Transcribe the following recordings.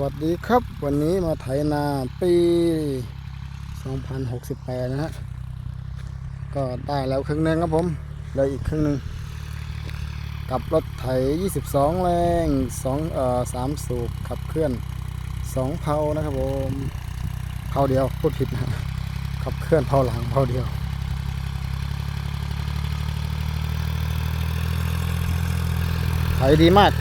วัสดีครับ วันนี้มาไถนาปี 2068 นะฮะ ก็ได้แล้วครึ่งนึงครับผมเหลยอีกครึ่งหนึง กับรถไถ 22 แรง2เอ่อ3สูบขับเคลื่อน 2 เพานะครับผมเพาเดียวพูดผิดนะฮะขับเคลื่อนเพาหลังเพาเดียวไถดีมาก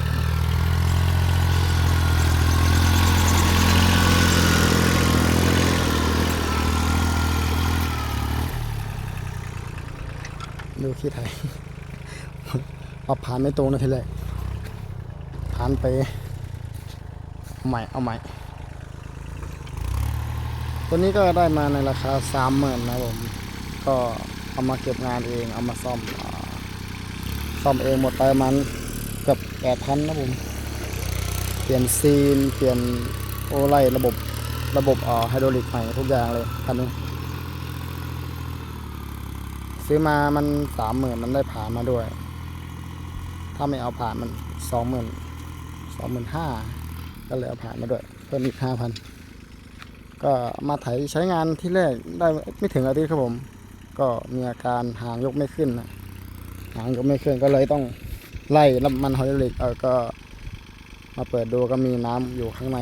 ดูขี้ไทยเอาผ่านไม่ตรงนะทีแรกผ่านไปเอาใหม่เอาใหม่ตัวนี้ก็ได้มาในราคาสามหมื่นนะผมก็เอามาเก็บงานเองเอามาซ่อมอซ่อมเองหมดไประมันเกือบแปดพันนะผมเปลี่ยนซีนเปลี่ยนโอไลระบบระบบอ่าไฮดรอลิกใหม่ทุกอย่างเลยคันนี้ ซื้อมามันสามหมื่นมันได้ผ่านมาด้วย ถ้าไม่เอาผ่านมันสองหมื่นสองหมื่นห้าก็เลยเอาผ่านมาด้วย เพิ่มอีกห้าพันก็มาไถใช้งานที่แรกได้ไม่ถึงอาทิตย์ครับผม ก็มีอาการหางยกไม่ขึ้นนะหางยกไม่ขึ้นก็เลยต้องไล่น้ำมันไฮดรอลิกเออก็มาเปิดดูก็มีน้ำอยู่ข้างใน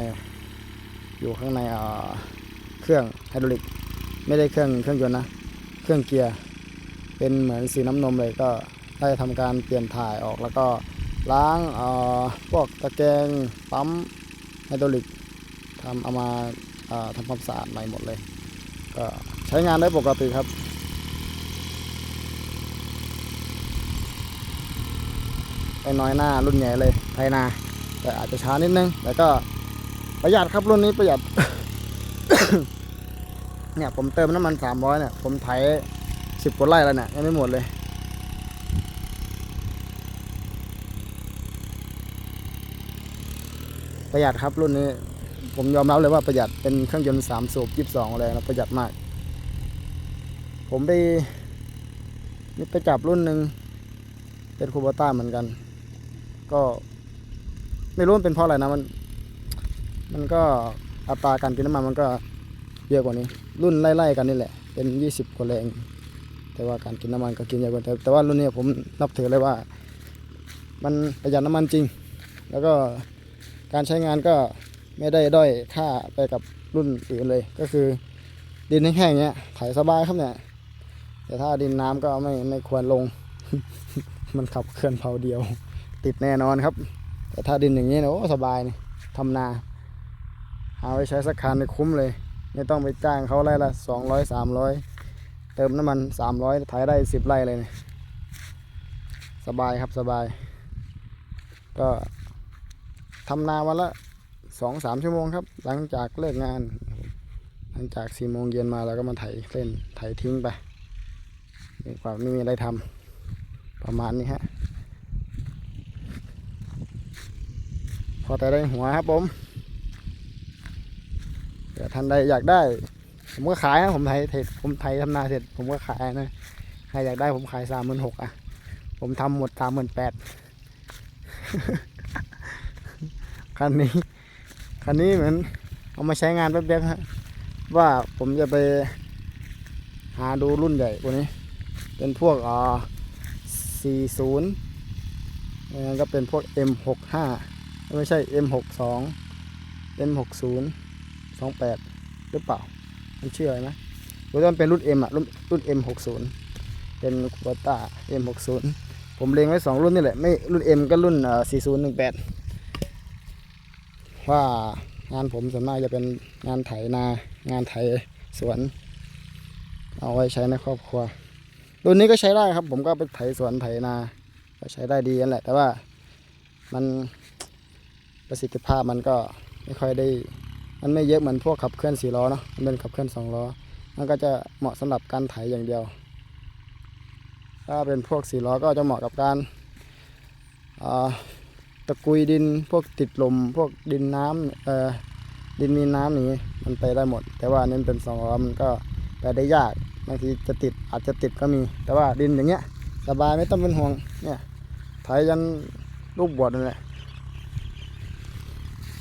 อยู่ข้างในเครื่องไฮดรอลิก ไม่ได้เครื่องเครื่องยนต์นะ เครื่องเกียร์ เป็นเหมือนสีน้ำนมเลยก็ได้ทำการเปลี่ยนถ่ายออกแล้วก็ล้างพวกตะแกรงปั๊มไฮดรอลิกทำเอามาอ่อทำความสะอาดใหม่หมดเลย ก็ใช้งานได้ปกติครับไปน้อยหน้ารุ่นใหญ่เลยไทนา แต่อาจจะช้านิดนึง แต่ก็ประหยัดครับรุ่นนี้ประหยัด เนี่ยผมเติมน้ำมันสามร้อยเนี่ย ผมไถ สิบกว่าไร่แล้วเนี่ยยังไม่หมดเลย ประหยัดครับรุ่นนี้ ผมยอมรับเลยว่าประหยัดเป็นเครื่องยนต์สามสูบยี่สิบสองแรงแล้วประหยัดมาก ผมไปนี่ไปจับรุ่นหนึ่งเป็นคูโบต้าเหมือนกัน ก็ไม่รู้มันเป็นเพราะอะไรนะมัน มันก็อัตราการกินน้ำมันมันก็เยอะกว่านี้ รุ่นไล่ๆกันนี่แหละ เป็นยี่สิบกว่าแรง แต่ว่าการกินน้ำมันก็กินเยอะกว่าแต่แต่ว่ารุ่นนี้ผมนับถือเลยว่า มันประหยัดน้ำมันจริง แล้วก็การใช้งานก็ไม่ได้ด้อยค่าไปกับรุ่นอื่นเลย ก็คือ ดินแห้งๆเนี้ยไถสบายครับเนี่ย แต่ถ้าดินน้ำก็ไม่ไม่ควรลง มันขับเคลื่อนเพาเดียว ติดแน่นอนครับ แต่ถ้าดินอย่างนี้เนี่ยโอ้สบายนี่ทำนาเอาไปใช้สักคันนี่คุ้มเลย ไม่ต้องไปจ้างเขาไร่ละสองร้อยสามร้อย ติมน้ำมันสามร้อยไถได้สิบไร่เลยเนี่ยสบายครับสบาย ก็ทำนาวันละสองสามชั่วโมงครับ หลังจากเลิกงาน หลังจากสี่โมงเย็นมาเราก็มาไถเล่นไถทิ้งไปดีกว่าไม่มีอะไรทำประมาณนี้ฮะพอแต่ได้หัวครับผมเดี๋ยวท่านใดอยากได้ ผมก็ขายนะผมไทยเสร็จผมไทยทำนาเสร็จ ผมก็ขายนะใครอยากได้ผมขายสามหมื่นหกอะ ผมทำหมดสามหมื่นแปดคันนี้คันนี้เหมือนเอามาใช้งานแป๊บๆฮะว่าผมจะไปหาดูรุ่นใหญ่กว่านี้ เป็นพวกอ่า40งั้นก็เป็นพวก M65 ไม่ใช่ M62 M60 28 หรือเปล่า มันชื่ออะไรนะรู้ว่ามันเป็นรุ่น M อะรุ่นรุ่น M60 เป็นคูปต้า M60 ผมเล็งไว้2รุ่นนี่แหละ ไม่รุ่น M ก็รุ่นเอ่อ4018 ว่างานผมส่วนมากจะเป็นงานไถนา งานไถสวน เอาไว้ใช้ในครอบครัว รุ่นนี้ก็ใช้ได้ครับ ผมก็ไปไถสวนไถนา ก็ใช้ได้ดีนั่นแหละ แต่ว่ามันประสิทธิภาพมันก็ไม่ค่อยได้ มันไม่เยอะเหมือนพวกขับเคลื่อนสี่ล้อเนาะมันเป็นขับเคลื่อนสองล้อมันก็จะเหมาะสำหรับการไถอย่างเดียว ถ้าเป็นพวกสี่ล้อก็จะเหมาะกับการตะกุยดินพวกติดลม พวกดินน้ำเอ่อดินมีน้ำอย่านี้มันไปได้หมด แต่ว่านนี้นเป็นสองล้อมันก็ไปได้ยากบางทีจะติดอาจจะติดก็มี แต่ว่าดินอย่างเงี้ยสบายไม่ต้องเป็นห่วงเนี่ยไถยันลูกบวชนั่นแหละ